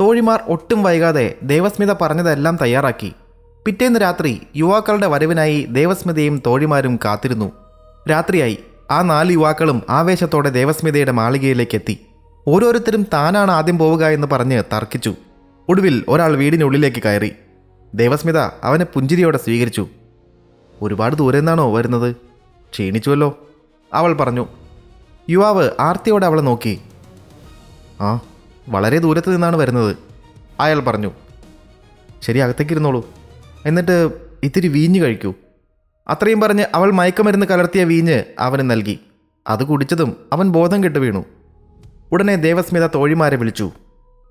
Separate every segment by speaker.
Speaker 1: തോഴിമാർ ഒട്ടും വൈകാതെ ദേവസ്മിത പറഞ്ഞതെല്ലാം തയ്യാറാക്കി. പിറ്റേന്ന് രാത്രി യുവാക്കളുടെ വരവിനായി ദേവസ്മിതയും തോഴിമാരും കാത്തിരുന്നു. രാത്രിയായി. ആ നാല് യുവാക്കളും ആവേശത്തോടെ ദേവസ്മിതയുടെ മാളികയിലേക്ക് എത്തി ഓരോരുത്തരും താനാണ് ആദ്യം പോവുക എന്ന് പറഞ്ഞ് തർക്കിച്ചു. ഒടുവിൽ ഒരാൾ വീടിനുള്ളിലേക്ക് കയറി. ദേവസ്മിത അവനെ പുഞ്ചിരിയോടെ സ്വീകരിച്ചു. ഒരുപാട് ദൂരെ നിന്നാണോ വരുന്നത്? ക്ഷീണിച്ചുവല്ലോ. അവൾ പറഞ്ഞു. യുവാവ് ആർത്തിയോടെ അവളെ നോക്കി. ആ വളരെ ദൂരത്ത് നിന്നാണ് വരുന്നത്. അയാൾ പറഞ്ഞു ശരി അകത്തേക്ക് ഇരുന്നോളൂ എന്നിട്ട് ഇത്തിരി വീഞ്ഞ് കഴിക്കൂ. അത്രയും പറഞ്ഞ് അവൾ മയക്കമരുന്ന് കലർത്തിയ വീഞ്ഞ് അവന് നൽകി. അത് കുടിച്ചതും അവൻ ബോധം കെട്ട് വീണു. ഉടനെ ദേവസ്മിത തോഴിമാരെ വിളിച്ചു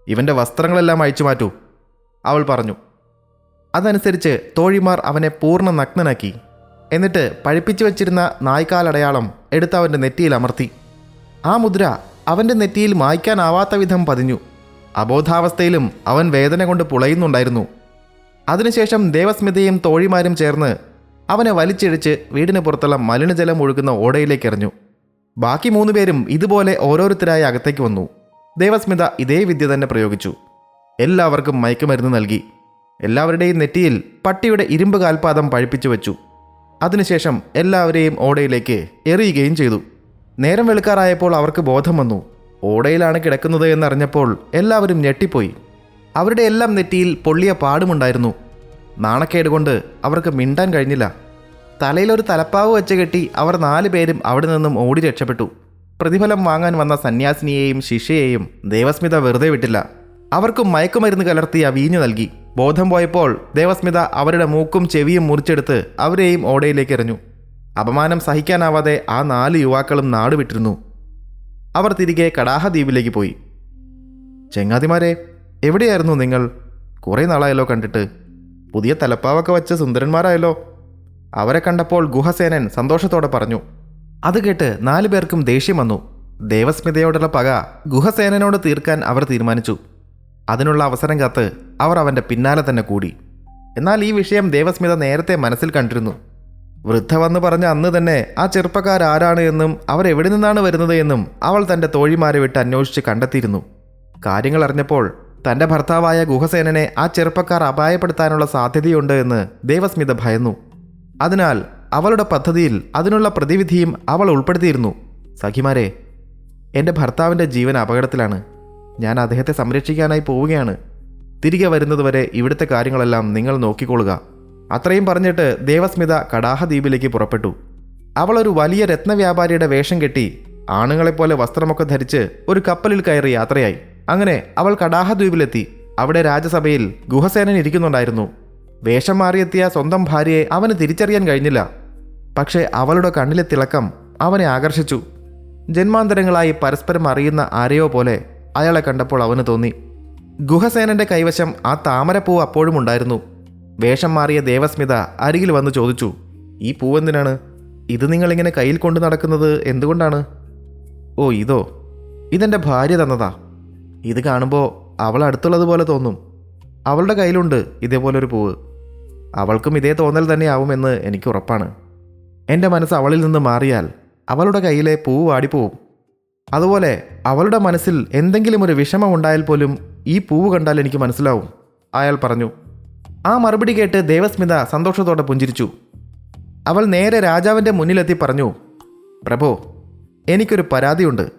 Speaker 1: ഇവന്റെ വസ്ത്രങ്ങളെല്ലാം അഴിച്ചു മാറ്റൂ. അവൾ പറഞ്ഞു അതനുസരിച്ച് തോഴിമാർ അവനെ പൂർണ നഗ്നനാക്കി. എന്നിട്ട് പഴിപ്പിച്ചു വച്ചിരുന്ന നായ്ക്കാലടയാളം എടുത്ത് അവന്റെ നെറ്റിയിൽ അമർത്തി. ആ മുദ്ര അവന്റെ നെറ്റിയിൽ മായ്ക്കാനാവാത്ത വിധം പതിഞ്ഞു. അബോധാവസ്ഥയിലും അവൻ വേദന കൊണ്ട് പുളയുന്നുണ്ടായിരുന്നു. അതിനുശേഷം ദേവസ്മിതയും തോഴിമാരും ചേർന്ന് അവനെ വലിച്ചിഴിച്ച് വീടിന് പുറത്തുള്ള മലിനജലം ഒഴുകുന്ന ഓടയിലേക്ക് എറിഞ്ഞു. ബാക്കി മൂന്ന് പേരും ഇതുപോലെ ഓരോരുത്തരായി അകത്തേക്ക് വന്നു. ദേവസ്മിത ഇതേ വിദ്യ തന്നെ പ്രയോഗിച്ചു. എല്ലാവർക്കും മയക്കുമരുന്ന് നൽകി. എല്ലാവരുടെയും നെറ്റിയിൽ പട്ടിയുടെ ഇരുമ്പ് കാൽപാദം പഴിപ്പിച്ചു വെച്ചു. അതിനുശേഷം എല്ലാവരെയും ഓടയിലേക്ക് എറിയുകയും ചെയ്തു. നേരം വെളുക്കാറായപ്പോൾ അവർക്ക് ബോധം വന്നു. ഓടയിലാണ് കിടക്കുന്നത് എന്നറിഞ്ഞപ്പോൾ എല്ലാവരും ഞെട്ടിപ്പോയി. അവരുടെ എല്ലാം നെറ്റിയിൽ പൊള്ളിയ പാടുമുണ്ടായിരുന്നു. നാണക്കേട് കൊണ്ട് അവർക്ക് മിണ്ടാൻ കഴിഞ്ഞില്ല. തലയിലൊരു തലപ്പാവ് വെച്ച് കെട്ടി അവർ നാലു പേരും അവിടെ നിന്നും ഓടി രക്ഷപ്പെട്ടു. പ്രതിഫലം വാങ്ങാൻ വന്ന സന്യാസിനിയെയും ശിഷ്യയെയും ദേവസ്മിത വെറുതെ വിട്ടില്ല. അവർക്കും മയക്കുമരുന്ന് കലർത്തിയ വീഞ്ഞു നൽകി. ബോധം പോയപ്പോൾ ദേവസ്മിത അവരുടെ മൂക്കും ചെവിയും മുറിച്ചെടുത്ത് അവരെയും ഓടയിലേക്ക് എറിഞ്ഞു. അപമാനം സഹിക്കാനാവാതെ ആ നാല് യുവാക്കളും നാടുവിട്ടിരുന്നു അവർ തിരികെ കടാഹദ്വീപിലേക്ക് പോയി. ചെങ്ങാതിമാരെ എവിടെയായിരുന്നു നിങ്ങൾ? കുറേ നാളായല്ലോ കണ്ടിട്ട്. പുതിയ തലപ്പാവൊക്കെ വച്ച് സുന്ദരന്മാരായല്ലോ. അവരെ കണ്ടപ്പോൾ ഗുഹസേനൻ സന്തോഷത്തോടെ പറഞ്ഞു. അത് കേട്ട് നാലു പേർക്കും ദേഷ്യം വന്നു. ദേവസ്മിതയോടുള്ള പക ഗുഹസേനനോട് തീർക്കാൻ അവർ തീരുമാനിച്ചു. അതിനുള്ള അവസരം കാത്ത് അവർ അവന്റെ പിന്നാലെ തന്നെ കൂടി. എന്നാൽ ഈ വിഷയം ദേവസ്മിത നേരത്തെ മനസ്സിൽ കണ്ടിരുന്നു. വൃദ്ധ വന്ന് പറഞ്ഞ അന്ന് തന്നെ ആ ചെറുപ്പക്കാരാരാണ് എന്നും അവർ എവിടെ നിന്നാണ് വരുന്നത് എന്നും അവൾ തന്റെ തോഴിമാരെ വിട്ട് അന്വേഷിച്ച് കണ്ടെത്തിയിരുന്നു. കാര്യങ്ങൾ അറിഞ്ഞപ്പോൾ തന്റെ ഭർത്താവായ ഗുഹസേനനെ ആ ചെറുപ്പക്കാർ അപായപ്പെടുത്താനുള്ള സാധ്യതയുണ്ട് എന്ന് ദേവസ്മിത ഭയന്നു. അതിനാൽ അവളുടെ പദ്ധതിയിൽ അതിനുള്ള പ്രതിവിധിയും അവൾ ഉൾപ്പെടുത്തിയിരുന്നു. സഖിമാരെ എന്റെ ഭർത്താവിന്റെ ജീവൻ അപകടത്തിലാണ്. ഞാൻ അദ്ദേഹത്തെ സംരക്ഷിക്കാനായി പോവുകയാണ്. തിരികെ വരുന്നതുവരെ ഇവിടുത്തെ കാര്യങ്ങളെല്ലാം നിങ്ങൾ നോക്കിക്കൊള്ളുക. അത്രയും പറഞ്ഞിട്ട് ദേവസ്മിത കടാഹദ്വീപിലേക്ക് പുറപ്പെട്ടു. അവൾ ഒരു വലിയ രത്നവ്യാപാരിയുടെ വേഷം കെട്ടി ആണുങ്ങളെപ്പോലെ വസ്ത്രമൊക്കെ ധരിച്ച് ഒരു കപ്പലിൽ കയറി യാത്രയായി. അങ്ങനെ അവൾ കടാഹദ്വീപിലെത്തി. അവിടെ രാജസഭയിൽ ഗുഹസേനൻ ഇരിക്കുന്നുണ്ടായിരുന്നു. വേഷം മാറിയെത്തിയ സ്വന്തം ഭാര്യയെ അവന് തിരിച്ചറിയാൻ കഴിഞ്ഞില്ല. പക്ഷേ അവളുടെ കണ്ണിലെ തിളക്കം അവനെ ആകർഷിച്ചു. ജന്മാന്തരങ്ങളായി പരസ്പരം അറിയുന്ന ആരെയോ പോലെ അയാളെ കണ്ടപ്പോൾ അവന് തോന്നി. ഗുഹസേനന്റെ കൈവശം ആ താമരപ്പൂവ് അപ്പോഴും ഉണ്ടായിരുന്നു വേഷം മാറിയ ദേവസ്മിത അരികിൽ വന്ന് ചോദിച്ചു ഈ പൂവെന്തിനാണ് ഇത് നിങ്ങളിങ്ങനെ കയ്യിൽ കൊണ്ടു നടക്കുന്നത് എന്തുകൊണ്ടാണ്? ഓ ഇതോ ഇതെന്റെ ഭാര്യ തന്നതാ. ഇത് കാണുമ്പോൾ അവൾ അടുത്തുള്ളതുപോലെ തോന്നും. അവളുടെ കയ്യിലുണ്ട് ഇതേപോലൊരു പൂവ്. അവൾക്കും ഇതേ തോന്നൽ തന്നെയാവുമെന്ന് എനിക്ക് ഉറപ്പാണ്. എന്റെ മനസ്സ് അവളിൽ നിന്ന് മാറിയാൽ അവളുടെ കയ്യിലെ പൂവ് വാടിപ്പോവും. അതുപോലെ അവളുടെ മനസ്സിൽ എന്തെങ്കിലും ഒരു വിഷമം ഉണ്ടായാൽ പോലും ഈ പൂവ് കണ്ടാൽ എനിക്ക് മനസ്സിലാവും അയാൾ പറഞ്ഞു. ആ മറുപടി കേട്ട് ദേവസ്മിത സന്തോഷത്തോടെ പുഞ്ചിരിച്ചു. അവൾ നേരെ രാജാവിന്റെ മുന്നിലെത്തി പറഞ്ഞു പ്രഭോ എനിക്കൊരു പരാതിയുണ്ട്.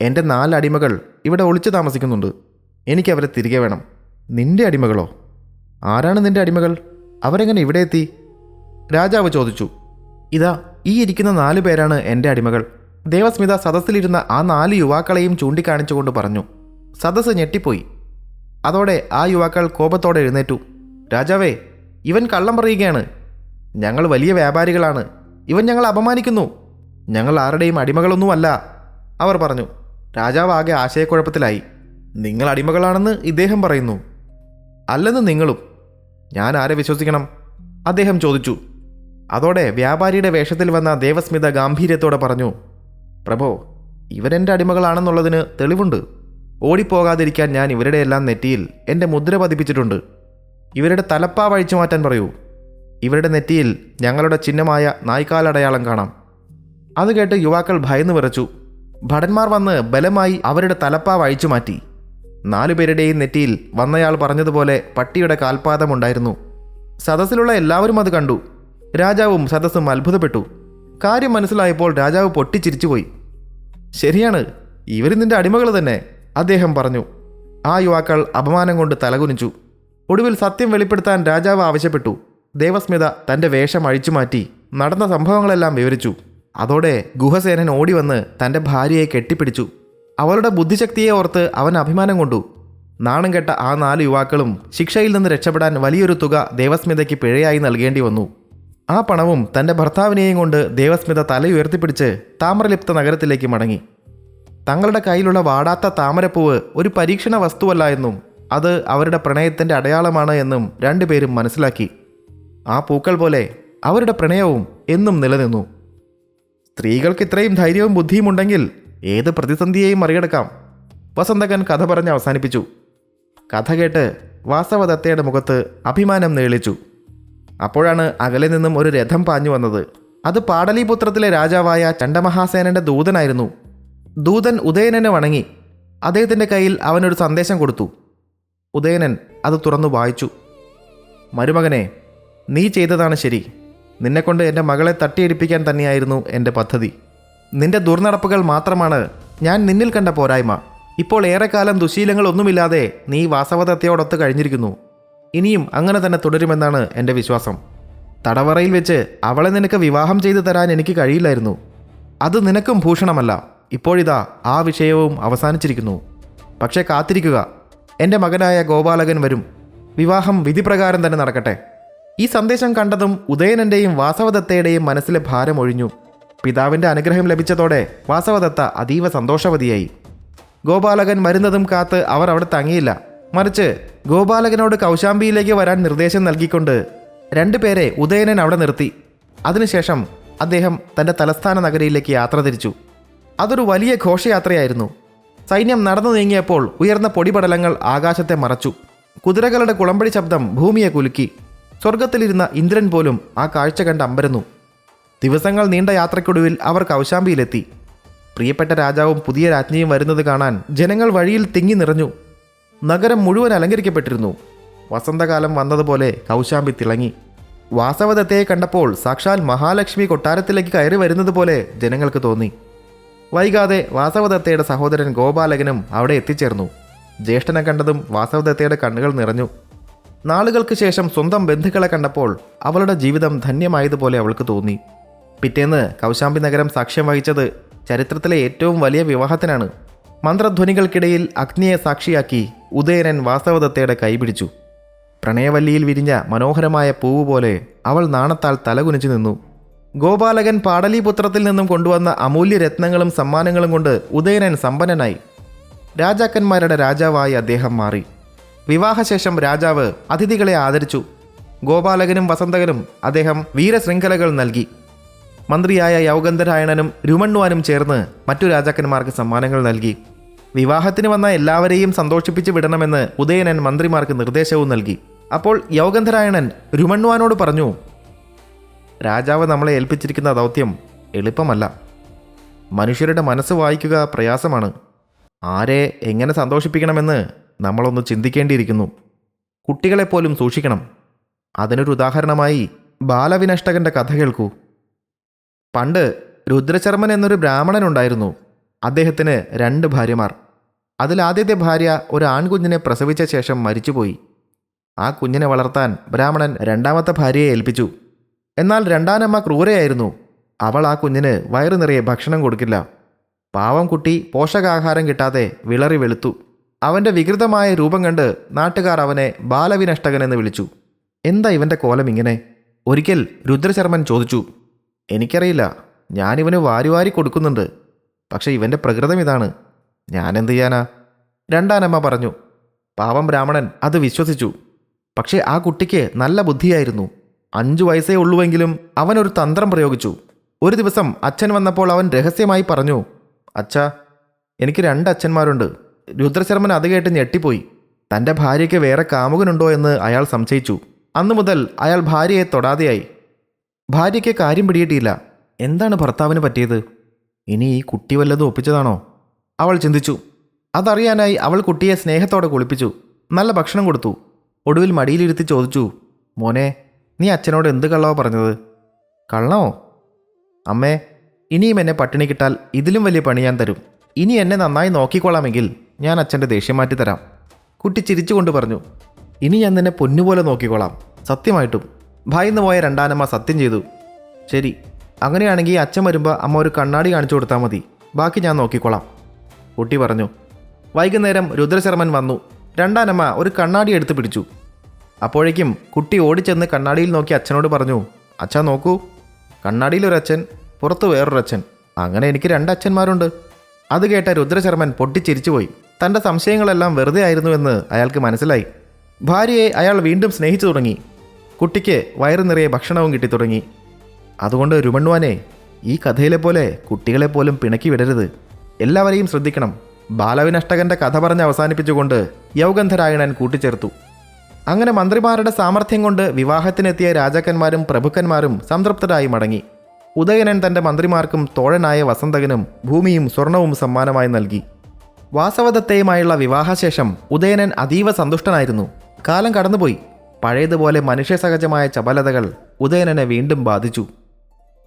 Speaker 1: എന്റെ നാല് അടിമകൾ ഇവിടെ ഒളിച്ചു താമസിക്കുന്നുണ്ട്. എനിക്കവരെ തിരികെ വേണം. നിന്റെ അടിമകളോ? ആരാണ് നിന്റെ അടിമകൾ? അവരെങ്ങനെ ഇവിടെ എത്തി? രാജാവ് ചോദിച്ചു ഇതാ ഈ ഇരിക്കുന്ന നാലു പേരാണ് എന്റെ അടിമകൾ. ദേവസ്മിത സദസ്സിലിരുന്ന ആ നാല് യുവാക്കളെയും ചൂണ്ടിക്കാണിച്ചുകൊണ്ട് പറഞ്ഞു. സദസ്സ് ഞെട്ടിപ്പോയി. അതോടെ ആ യുവാക്കൾ കോപത്തോടെ എഴുന്നേറ്റു. രാജാവേ ഇവൻ കള്ളം പറയുകയാണ്. ഞങ്ങൾ വലിയ വ്യാപാരികളാണ്. ഇവൻ ഞങ്ങൾ അപമാനിക്കുന്നു. ഞങ്ങൾ ആരുടെയും അടിമകളൊന്നുമല്ല. അവർ പറഞ്ഞു രാജാവ് ആകെ ആശയക്കുഴപ്പത്തിലായി. നിങ്ങൾ അടിമകളാണെന്ന് ഇദ്ദേഹം പറയുന്നു. അല്ലെന്ന് നിങ്ങളും. ഞാൻ ആരെ വിശ്വസിക്കണം? അദ്ദേഹം ചോദിച്ചു. അതോടെ വ്യാപാരിയുടെ വേഷത്തിൽ വന്ന ദേവസ്മിത ഗാംഭീര്യത്തോടെ പറഞ്ഞു പ്രഭോ ഇവരെന്റെ അടിമകളാണെന്നുള്ളതിന് തെളിവുണ്ട്. ഓടിപ്പോകാതിരിക്കാൻ ഞാൻ ഇവരുടെയെല്ലാം നെറ്റിയിൽ എന്റെ മുദ്ര പതിപ്പിച്ചിട്ടുണ്ട്. ഇവരുടെ തലപ്പാവ് അഴിച്ചു മാറ്റാൻ പറയൂ. ഇവരുടെ നെറ്റിയിൽ ഞങ്ങളുടെ ചിഹ്നമായ നായ്ക്കാലടയാളം കാണാം. അത് കേട്ട് യുവാക്കൾ ഭയന്നു വിറച്ചു. ഭടന്മാർ വന്ന് ബലമായി അവരുടെ തലപ്പാവ് അഴിച്ചു മാറ്റി. നാലുപേരുടെയും നെറ്റിയിൽ വന്നയാൾ പറഞ്ഞതുപോലെ പട്ടിയുടെ കാൽപാദമുണ്ടായിരുന്നു സദസ്സിലുള്ള എല്ലാവരും അത് കണ്ടു. രാജാവും സദസ്സും അത്ഭുതപ്പെട്ടു. കാര്യം മനസ്സിലായപ്പോൾ രാജാവ് പൊട്ടിച്ചിരിച്ചുപോയി. ശരിയാണ് ഇവർ നിന്റെ അടിമകൾ തന്നെ അദ്ദേഹം പറഞ്ഞു. ആ യുവാക്കൾ അപമാനം കൊണ്ട് തലകുനിച്ചു. ഒടുവിൽ സത്യം വെളിപ്പെടുത്താൻ രാജാവ് ആവശ്യപ്പെട്ടു. ദേവസ്മിത തന്റെ വേഷം അഴിച്ചു മാറ്റി നടന്ന സംഭവങ്ങളെല്ലാം വിവരിച്ചു. അതോടെ ഗുഹസേനൻ ഓടി വന്ന് തന്റെ ഭാര്യയെ കെട്ടിപ്പിടിച്ചു. അവളുടെ ബുദ്ധിശക്തിയെ ഓർത്ത് അവൻ അഭിമാനം കൊണ്ടു. നാണം കെട്ട ആ നാല് യുവാക്കളും ശിക്ഷയിൽ നിന്ന് രക്ഷപ്പെടാൻ വലിയൊരു തുക ദേവസ്മിതയ്ക്ക് പിഴയായി നൽകേണ്ടി വന്നു. ആ പണവും തന്റെ ഭർത്താവിനെയും കൊണ്ട് ദേവസ്മിത തലയുയർത്തിപ്പിടിച്ച് താമ്രലിപ്ത നഗരത്തിലേക്ക് മടങ്ങി. തങ്ങളുടെ കയ്യിലുള്ള വാടാത്ത താമരപ്പൂവ് ഒരു പരീക്ഷണ വസ്തുവല്ല എന്നും അത് അവരുടെ പ്രണയത്തിന്റെ അടയാളമാണ് എന്നും രണ്ടുപേരും മനസ്സിലാക്കി. ആ പൂക്കൾ പോലെ അവരുടെ പ്രണയവും എന്നും നിലനിന്നു. സ്ത്രീകൾക്ക് ഇത്രയും ധൈര്യവും ബുദ്ധിയും ഉണ്ടെങ്കിൽ ഏത് പ്രതിസന്ധിയെയും മറികടക്കാം. വസന്തകൻ കഥ പറഞ്ഞ് അവസാനിപ്പിച്ചു. കഥ കേട്ട് വാസവദത്തയുടെ മുഖത്ത് അഭിമാനം നേളിച്ചു. അപ്പോഴാണ് അകലെ നിന്നും ഒരു രഥം പാഞ്ഞു വന്നത്. അത് പാടലീപുത്രത്തിലെ രാജാവായ ചണ്ഡമഹാസേനന്റെ ദൂതനായിരുന്നു. ദൂതൻ ഉദയനനെ വണങ്ങി. അദ്ദേഹത്തിന്റെ കയ്യിൽ അവനൊരു സന്ദേശം കൊടുത്തു. ഉദയനൻ അത് തുറന്നു വായിച്ചു. മരുമകനെ നീ ചെയ്തതാണ് ശരി. നിന്നെക്കൊണ്ട് എന്റെ മകളെ തട്ടിയെടുപ്പിക്കാൻ തന്നെയായിരുന്നു എന്റെ പദ്ധതി. നിന്റെ ദുർനടപ്പുകൾ മാത്രമാണ് ഞാൻ നിന്നിൽ കണ്ട പോരായ്മ. ഇപ്പോൾ ഏറെക്കാലം ദുശീലങ്ങളൊന്നുമില്ലാതെ നീ വാസവദത്തയോടൊത്ത് കഴിഞ്ഞിരിക്കുന്നു. ഇനിയും അങ്ങനെ തന്നെ തുടരുമെന്നാണ് എന്റെ വിശ്വാസം. തടവറയിൽ വെച്ച് അവളെ നിനക്ക് വിവാഹം ചെയ്തു തരാൻ എനിക്ക് കഴിയില്ലായിരുന്നു. അത് നിനക്കും ഭൂഷണമല്ല. ഇപ്പോഴിതാ ആ വിഷയവും അവസാനിച്ചിരിക്കുന്നു. പക്ഷേ കാത്തിരിക്കുക. എന്റെ മകനായ ഗോപാലകൻ വരും. വിവാഹം വിധിപ്രകാരം തന്നെ നടക്കട്ടെ. ഈ സന്ദേശം കണ്ടതും ഉദയനന്റെയും വാസവദത്തയുടെയും മനസ്സിലെ ഭാരം ഒഴിഞ്ഞു. പിതാവിന്റെ അനുഗ്രഹം ലഭിച്ചതോടെ വാസവദത്ത അതീവ സന്തോഷവതിയായി. ഗോപാലകൻ വരുന്നതും കാത്ത് അവർ അവിടെ തങ്ങിയില്ല. മറിച്ച് ഗോപാലകനോട് കൗശാംബിയിലേക്ക് വരാൻ നിർദ്ദേശം നൽകിക്കൊണ്ട് രണ്ടുപേരെ ഉദയനൻ അവിടെ നിർത്തി. അതിനുശേഷം അദ്ദേഹം തന്റെ തലസ്ഥാന നഗരിയിലേക്ക് യാത്ര തിരിച്ചു. അതൊരു വലിയ ഘോഷയാത്രയായിരുന്നു. സൈന്യം നടന്നു നീങ്ങിയപ്പോൾ ഉയർന്ന പൊടിപടലങ്ങൾ ആകാശത്തെ മറച്ചു. കുതിരകളുടെ കുളമ്പടി ശബ്ദം ഭൂമിയെ കുലുക്കി. സ്വർഗത്തിലിരുന്ന ഇന്ദ്രൻ പോലും ആ കാഴ്ച കണ്ട് അമ്പരന്നു. ദിവസങ്ങൾ നീണ്ട യാത്രയ്ക്കൊടുവിൽ അവർ കൗശാംബിയിലെത്തി. പ്രിയപ്പെട്ട രാജാവും പുതിയ രാജ്ഞിയും വരുന്നത് കാണാൻ ജനങ്ങൾ വഴിയിൽ തിങ്ങി നിറഞ്ഞു. നഗരം മുഴുവൻ അലങ്കരിക്കപ്പെട്ടിരുന്നു. വസന്തകാലം വന്നതുപോലെ കൗശാംബി തിളങ്ങി. വാസവദത്തയെ കണ്ടപ്പോൾ സാക്ഷാൽ മഹാലക്ഷ്മി കൊട്ടാരത്തിലേക്ക് കയറി വരുന്നത് പോലെ ജനങ്ങൾക്ക് തോന്നി. വൈകാതെ വാസവദത്തയുടെ സഹോദരൻ ഗോപാലകനും അവിടെ എത്തിച്ചേർന്നു. ജ്യേഷ്ഠനെ കണ്ടതും വാസവദത്തയുടെ കണ്ണുകൾ നിറഞ്ഞു. നാളുകൾക്ക് ശേഷം സ്വന്തം ബന്ധുക്കളെ കണ്ടപ്പോൾ അവളുടെ ജീവിതം ധന്യമായതുപോലെ അവൾക്ക് തോന്നി. പിറ്റേന്ന് കൗശാംബി നഗരം സാക്ഷ്യം വഹിച്ചത് ചരിത്രത്തിലെ ഏറ്റവും വലിയ വിവാഹത്തിനാണ്. മന്ത്രധ്വനികൾക്കിടയിൽ അഗ്നിയെ സാക്ഷിയാക്കി ഉദയനൻ വാസവദത്തയുടെ കൈപിടിച്ചു പ്രണയവല്ലിയിൽ വിരിഞ്ഞ മനോഹരമായ പൂവ് പോലെ അവൾ നാണത്താൽ തലകുനിച്ചു നിന്നു. ഗോപാലകൻ പാടലീപുത്രത്തിൽ നിന്നും കൊണ്ടുവന്ന അമൂല്യ രത്നങ്ങളും സമ്മാനങ്ങളും കൊണ്ട് ഉദയനൻ സമ്പന്നനായി. രാജാക്കന്മാരുടെ രാജാവായി അദ്ദേഹം മാറി. വിവാഹശേഷം രാജാവ് അതിഥികളെ ആദരിച്ചു. ഗോപാലകനും വസന്തകനും അദ്ദേഹം വീരശൃംഖലകൾ നൽകി. മന്ത്രിയായ യൗഗന്ധരായണനും രുമണ്ണുവാനും ചേർന്ന് മറ്റു രാജാക്കന്മാർക്ക് സമ്മാനങ്ങൾ നൽകി. വിവാഹത്തിന് വന്ന എല്ലാവരെയും സന്തോഷിപ്പിച്ച് വിടണമെന്ന് ഉദയനൻ മന്ത്രിമാർക്ക് നിർദ്ദേശവും നൽകി. അപ്പോൾ യൗഗന്ധരായണൻ രുമണ്ണുവാനോട് പറഞ്ഞു രാജാവ് നമ്മളെ ഏൽപ്പിച്ചിരിക്കുന്ന ദൗത്യം എളുപ്പമല്ല. മനുഷ്യരുടെ മനസ്സ് വായിക്കുക പ്രയാസമാണ്. ആരെ എങ്ങനെ സന്തോഷിപ്പിക്കണമെന്ന് നമ്മളൊന്ന് ചിന്തിക്കേണ്ടിയിരിക്കുന്നു. കുട്ടികളെപ്പോലും സൂക്ഷിക്കണം. അതിനൊരു ഉദാഹരണമായി ബാലവിനഷ്ടകന്റെ കഥ കേൾക്കൂ. പണ്ട് രുദ്രശർമ്മൻ എന്നൊരു ബ്രാഹ്മണനുണ്ടായിരുന്നു അദ്ദേഹത്തിന് രണ്ട് ഭാര്യമാർ. അതിലാദ്യത്തെ ഭാര്യ ഒരു ആൺകുഞ്ഞിനെ പ്രസവിച്ച ശേഷം മരിച്ചുപോയി. ആ കുഞ്ഞിനെ വളർത്താൻ ബ്രാഹ്മണൻ രണ്ടാമത്തെ ഭാര്യയെ ഏൽപ്പിച്ചു. എന്നാൽ രണ്ടാനമ്മ ക്രൂരയായിരുന്നു. അവൾ ആ കുഞ്ഞിന് വയറു നിറയെ ഭക്ഷണം കൊടുക്കില്ല. പാവം കുട്ടി പോഷകാഹാരം കിട്ടാതെ വിളറി വെളുത്തു. അവന്റെ വികൃതമായ രൂപം കണ്ട് നാട്ടുകാർ അവനെ ബാലവിനഷ്ടകൻ എന്ന് വിളിച്ചു. എന്താ ഇവന്റെ കോലം ഇങ്ങനെ? ഒരിക്കൽ രുദ്രശർമ്മൻ ചോദിച്ചു എനിക്കറിയില്ല ഞാനിവന് വാരി വാരി കൊടുക്കുന്നുണ്ട്. പക്ഷേ ഇവന്റെ പ്രകൃതം ഇതാണ്. ഞാനെന്ത് ചെയ്യാനാ? രണ്ടാനമ്മ പറഞ്ഞു പാവം ബ്രാഹ്മണൻ അത് വിശ്വസിച്ചു. പക്ഷേ ആ കുട്ടിക്ക് നല്ല ബുദ്ധിയായിരുന്നു. അഞ്ചു വയസ്സേ ഉള്ളുവെങ്കിലും അവൻ ഒരു തന്ത്രം പ്രയോഗിച്ചു. ഒരു ദിവസം അച്ഛൻ വന്നപ്പോൾ അവൻ രഹസ്യമായി പറഞ്ഞു അച്ഛ എനിക്ക് രണ്ട് അച്ഛന്മാരുണ്ട്. രുദ്രശർമ്മൻ അത് കേട്ട് ഞെട്ടിപ്പോയി. തന്റെ ഭാര്യയ്ക്ക് വേറെ കാമുകനുണ്ടോ എന്ന് അയാൾ സംശയിച്ചു. അന്നു മുതൽ അയാൾ ഭാര്യയെ തൊടാതെയായി. ഭാര്യയ്ക്ക് കാര്യം പിടിയിട്ടില്ല എന്താണ് ഭർത്താവിന് പറ്റിയത്? ഇനി ഈ കുട്ടി വല്ലതും ഒപ്പിച്ചതാണോ? അവൾ ചിന്തിച്ചു. അതറിയാനായി അവൾ കുട്ടിയെ സ്നേഹത്തോടെ കുളിപ്പിച്ചു. നല്ല ഭക്ഷണം കൊടുത്തു. ഒടുവിൽ മടിയിലിരുത്തി ചോദിച്ചു മോനെ നീ അച്ഛനോട് എന്ത് കള്ളവോ പറഞ്ഞത്? കള്ളമോ? അമ്മേ ഇനിയും എന്നെ പട്ടിണി കിട്ടാൽ ഇതിലും വലിയ പണി ഞാൻ തരും. ഇനി എന്നെ നന്നായി നോക്കിക്കൊള്ളാമെങ്കിൽ ഞാൻ അച്ഛന്റെ ദേഷ്യം മാറ്റി തരാം കുട്ടി ചിരിച്ചുകൊണ്ട് പറഞ്ഞു ഇനി ഞാൻ നിന്നെ പൊന്നുപോലെ നോക്കിക്കോളാം സത്യമായിട്ടും. ഭയന്ന് പോയ രണ്ടാനമ്മ സത്യം ചെയ്തു. ശരി അങ്ങനെയാണെങ്കിൽ അച്ഛൻ വരുമ്പോൾ അമ്മ ഒരു കണ്ണാടി കാണിച്ചു കൊടുത്താൽ മതി. ബാക്കി ഞാൻ നോക്കിക്കോളാം കുട്ടി പറഞ്ഞു വൈകുന്നേരം രുദ്രശർമ്മൻ വന്നു. രണ്ടാനമ്മ ഒരു കണ്ണാടി എടുത്ത് പിടിച്ചു. അപ്പോഴേക്കും കുട്ടി ഓടിച്ചെന്ന് കണ്ണാടിയിൽ നോക്കി അച്ഛനോട് പറഞ്ഞു അച്ഛാ നോക്കൂ. കണ്ണാടിയിലൊരച്ഛൻ പുറത്ത് വേറൊരച്ഛൻ അങ്ങനെ എനിക്ക് രണ്ട് അച്ഛന്മാരുണ്ട്. അത് കേട്ട രുദ്രശർമ്മൻ പൊട്ടിച്ചിരിച്ചുപോയി തന്റെ സംശയങ്ങളെല്ലാം വെറുതെ ആയിരുന്നുവെന്ന് അയാൾക്ക് മനസ്സിലായി. ഭാര്യയെ അയാൾ വീണ്ടും സ്നേഹിച്ചു തുടങ്ങി. കുട്ടിക്ക് വയറു നിറയെ ഭക്ഷണവും കിട്ടി തുടങ്ങി. അതുകൊണ്ട് രുമണ്ണുവാനെ ഈ കഥയിലെ പോലെ കുട്ടികളെ പോലും പിണക്കി വിടരുത്. എല്ലാവരെയും ശ്രദ്ധിക്കണം. ബാലവിനഷ്ടകന്റെ കഥ പറഞ്ഞ് അവസാനിപ്പിച്ചുകൊണ്ട് യൗഗന്ധരായണൻ കൂട്ടിച്ചേർത്തു. അങ്ങനെ മന്ത്രിമാരുടെ സാമർഥ്യം കൊണ്ട് വിവാഹത്തിനെത്തിയ രാജാക്കന്മാരും പ്രഭുക്കന്മാരും സംതൃപ്തരായി മടങ്ങി. ഉദയനൻ തന്റെ മന്ത്രിമാർക്കും തോഴനായ വസന്തകനും ഭൂമിയും സ്വർണവും സമ്മാനമായി നൽകി. വാസവദത്തയുമായുള്ള വിവാഹശേഷം ഉദയനൻ അതീവ സന്തുഷ്ടനായിരുന്നു. കാലം കടന്നുപോയി. പഴയതുപോലെ മനുഷ്യസഹജമായ ചപലതകൾ ഉദയനനെ വീണ്ടും ബാധിച്ചു.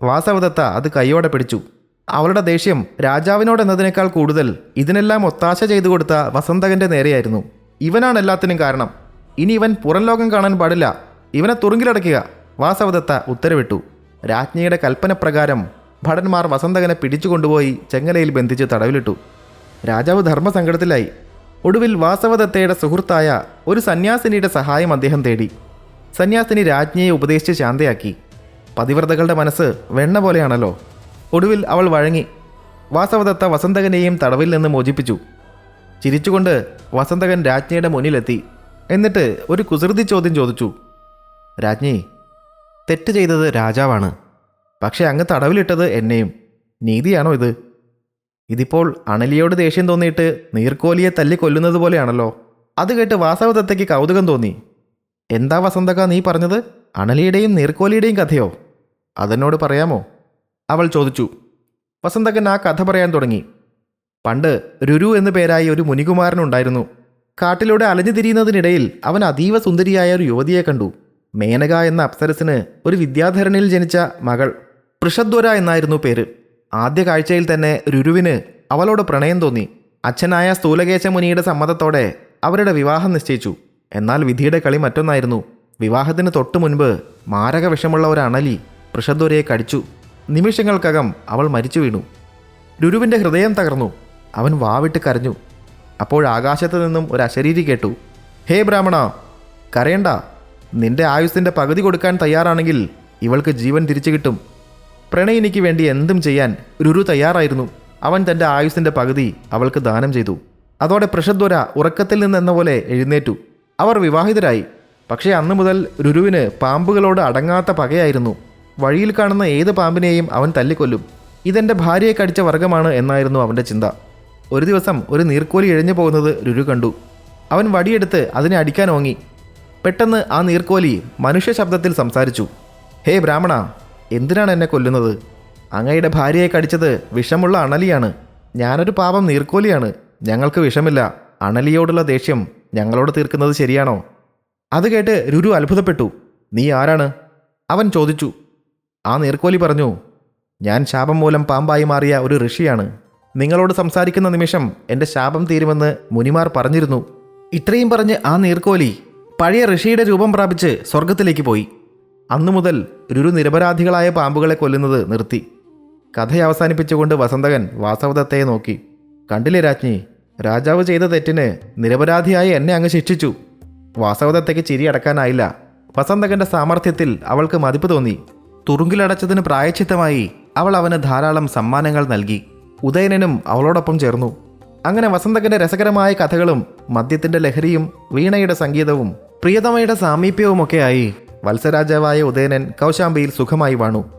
Speaker 1: വാസവദത്ത അത് കൈയോടെ പിടിച്ചു. അവളുടെ ദേഷ്യം രാജാവിനോടെന്നതിനേക്കാൾ കൂടുതൽ ഇതിനെല്ലാം ഒത്താശ ചെയ്തു കൊടുത്ത വസന്തകന്റെ നേരെയായിരുന്നു. ഇവനാണ് എല്ലാത്തിനും കാരണം. ഇനി ഇവൻ പുറം ലോകം കാണാൻ പാടില്ല. ഇവനെ തുറുങ്കിലടയ്ക്കുക. വാസവദത്ത ഉത്തരവിട്ടു. രാജ്ഞിയുടെ കൽപ്പനപ്രകാരം ഭടന്മാർ വസന്തകനെ പിടിച്ചുകൊണ്ടുപോയി ചെങ്ങലയിൽ ബന്ധിച്ച് തടവിലിട്ടു. രാജാവ് ധർമ്മസങ്കടത്തിലായി. ഒടുവിൽ വാസവദത്തയുടെ സുഹൃത്തായ ഒരു സന്യാസിനിയുടെ സഹായം അദ്ദേഹം തേടി. സന്യാസിനി രാജ്ഞിയെ ഉപദേശിച്ച് ശാന്തയാക്കി. പതിവ്രതകളുടെ മനസ്സ് വെണ്ണ പോലെയാണല്ലോ. ഒടുവിൽ അവൾ വഴങ്ങി. വാസവദത്ത വസന്തകനെയും തടവിൽ നിന്ന് മോചിപ്പിച്ചു. ചിരിച്ചുകൊണ്ട് വസന്തകൻ രാജ്ഞിയുടെ മുന്നിലെത്തി. എന്നിട്ട് ഒരു കുസൃതി ചോദ്യം ചോദിച്ചു. രാജ്ഞി തെറ്റ് ചെയ്തത് രാജാവാണ്. പക്ഷെ അങ്ങ് തടവിലിട്ടത് എന്നെയും. നീതിയാണോ ഇത്? ഇതിപ്പോൾ അണലിയോട് ദേഷ്യം തോന്നിയിട്ട് നീർക്കോലിയെ തല്ലി കൊല്ലുന്നത് പോലെയാണല്ലോ. അത് കേട്ട് വാസവദത്തയ്ക്ക് കൗതുകം തോന്നി. എന്താ വസന്തക നീ പറഞ്ഞത്? അണലിയുടെയും നീർക്കോലിയുടെയും കഥയോ? അതെന്നോട് പറയാമോ? അവൾ ചോദിച്ചു. വസന്തകൻ ആ കഥ പറയാൻ തുടങ്ങി. പണ്ട് രുരു എന്നു പേരായി ഒരു മുനികുമാരനുണ്ടായിരുന്നു. കാട്ടിലൂടെ അലഞ്ഞു തിരിയുന്നതിനിടയിൽ അവൻ അതീവ സുന്ദരിയായ ഒരു യുവതിയെ കണ്ടു. മേനക എന്ന അപ്സരസിന് ഒരു വിദ്യാധരണിയിൽ ജനിച്ച മകൾ പൃഷദ്വര എന്നായിരുന്നു പേര്. ആദ്യ കാഴ്ചയിൽ തന്നെ രുരുവിന് അവളോട് പ്രണയം തോന്നി. അച്ഛനായ സ്ഥൂലകേശ മുനിയുടെ സമ്മതത്തോടെ അവരുടെ വിവാഹം നിശ്ചയിച്ചു. എന്നാൽ വിധിയുടെ കളി മറ്റൊന്നായിരുന്നു. വിവാഹത്തിന് തൊട്ടു മുൻപ് മാരക വിഷമുള്ള ഒരു അണലി പൃഷദ്വരയെ കടിച്ചു. നിമിഷങ്ങൾക്കകം അവൾ മരിച്ചു വീണു രുരുവിന്റെ ഹൃദയം തകർന്നു. അവൻ വാവിട്ട് കരഞ്ഞു. അപ്പോൾ ആകാശത്ത് നിന്നും ഒരു അശരീരി കേട്ടു ഹേ ബ്രാഹ്മണ കരയണ്ട. നിന്റെ ആയുസ്സിന്റെ പകുതി കൊടുക്കാൻ തയ്യാറാണെങ്കിൽ ഇവൾക്ക് ജീവൻ തിരിച്ചു കിട്ടും. പ്രണയിനിക്ക് വേണ്ടി എന്തും ചെയ്യാൻ രുരു തയ്യാറായിരുന്നു. അവൻ തന്റെ ആയുസ്സിന്റെ പകുതി അവൾക്ക് ദാനം ചെയ്തു. അതോടെ പ്രഷദ്വര ഉറക്കത്തിൽ നിന്നെന്ന പോലെ എഴുന്നേറ്റു. അവർ വിവാഹിതരായി. പക്ഷേ അന്നു മുതൽ രുരുവിന് പാമ്പുകളോട് അടങ്ങാത്ത പകയായിരുന്നു. വഴിയിൽ കാണുന്ന ഏത് പാമ്പിനെയും അവൻ തല്ലിക്കൊല്ലും. ഇതെന്റെ ഭാര്യയെ കടിച്ച വർഗമാണ് എന്നായിരുന്നു അവന്റെ ചിന്ത. ഒരു ദിവസം ഒരു നീർക്കോലി എഴിഞ്ഞു പോകുന്നത് രുരു കണ്ടു. അവൻ വടിയെടുത്ത് അതിനെ അടിക്കാൻ ഓങ്ങി. പെട്ടെന്ന് ആ നീർക്കോലി മനുഷ്യ ശബ്ദത്തിൽ സംസാരിച്ചു. ഹേ ബ്രാഹ്മണ എന്തിനാണ് എന്നെ കൊല്ലുന്നത്? അങ്ങയുടെ ഭാര്യയെ കടിച്ചത് വിഷമുള്ള അണലിയാണ്. ഞാനൊരു പാപം നീർക്കോലിയാണ്. ഞങ്ങൾക്ക് വിഷമില്ല. അണലിയോടുള്ള ദേഷ്യം ഞങ്ങളോട് തീർക്കുന്നത് ശരിയാണോ? അത് കേട്ട് രുരു അത്ഭുതപ്പെട്ടു. നീ ആരാണ്? അവൻ ചോദിച്ചു. ആ നീർക്കോലി പറഞ്ഞു ഞാൻ ശാപം മൂലം പാമ്പായി മാറിയ ഒരു ഋഷിയാണ്. നിങ്ങളോട് സംസാരിക്കുന്ന നിമിഷം എന്റെ ശാപം തീരുമെന്ന് മുനിമാർ പറഞ്ഞിരുന്നു. ഇത്രയും പറഞ്ഞ് ആ നീർക്കോലി പഴയ ഋഷിയുടെ രൂപം പ്രാപിച്ച് സ്വർഗത്തിലേക്ക് പോയി. അന്നു മുതൽ രുരു നിരപരാധികളായ പാമ്പുകളെ കൊല്ലുന്നത് നിർത്തി. കഥ അവസാനിപ്പിച്ചുകൊണ്ട് വസന്തകൻ വാസവദത്തയെ നോക്കി. കണ്ടില്ലേ രാജ്ഞി രാജാവ് ചെയ്ത തെറ്റിന് നിരപരാധിയായി എന്നെ അങ്ങ് ശിക്ഷിച്ചു. വാസവദത്തയ്ക്ക് ചിരി അടക്കാനായില്ല. വസന്തകന്റെ സാമർഥ്യത്തിൽ അവൾക്ക് മതിപ്പ് തോന്നി. തുറുങ്കിലടച്ചതിന് പ്രായച്ചിത്തമായി അവൾ അവന് ധാരാളം സമ്മാനങ്ങൾ നൽകി. ഉദയനനും അവളോടൊപ്പം ചേർന്നു. അങ്ങനെ വസന്തകന്റെ രസകരമായ കഥകളും മദ്യത്തിന്റെ ലഹരിയും വീണയുടെ സംഗീതവും പ്രിയതമയുടെ സാമീപ്യവുമൊക്കെയായി വത്സരാജാവായ ഉദയനൻ കൗശാംബിയിൽ സുഖമായി വാണു.